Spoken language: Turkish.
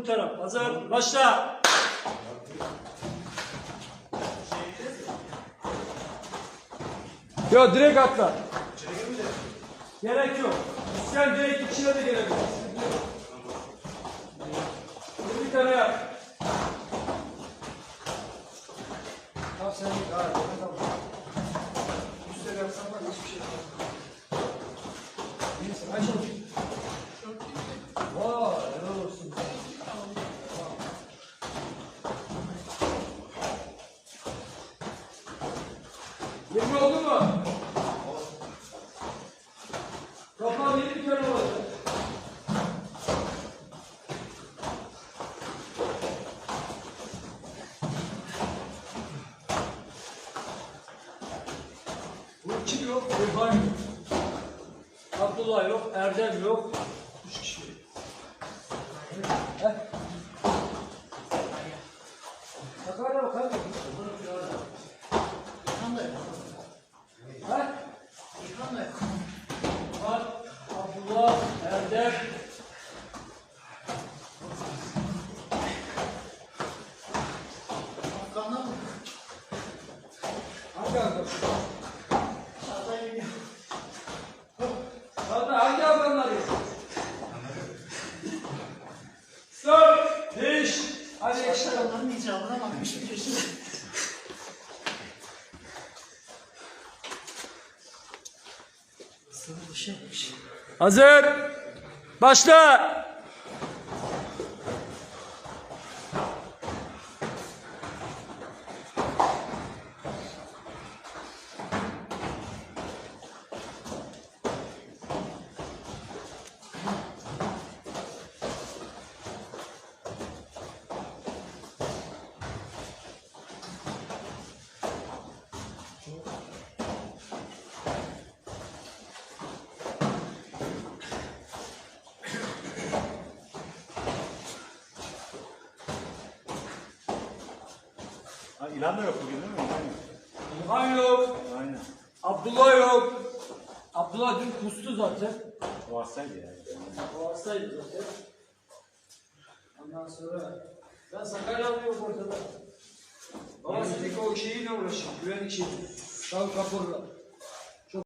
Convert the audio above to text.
bu taraf. Hazır. Başla. Yok direkt atla. Gerek yok. İsteyen direkt içine de gelebilir. Bir tane yap. Tamam sen git. Hayır, tamam. Üstte yapsam var hiçbir şey yok. Neyse açalım. Vay 20 oldu mu? Kapağı yeni bir kere olacak. Bu kim yok? Urhan yok. Abdullah yok. Erdem yok. Üç kişi. Heh. Abdullah, Erdem. Hangi arkadaş? Zaten hangi Hazır. Başla. Ha, İlhan da yok bugün değil mi? İlhan yok. Aynen. Abdullah yok. Abdullah dün kustu zaten. O hastaydı ya. O hastaydı zaten. Ondan sonra ben Sakarya'da yok ortada. Babası tek o şeyiyle uğraşıyor. Güvenlik şeyi. Dal kapurla.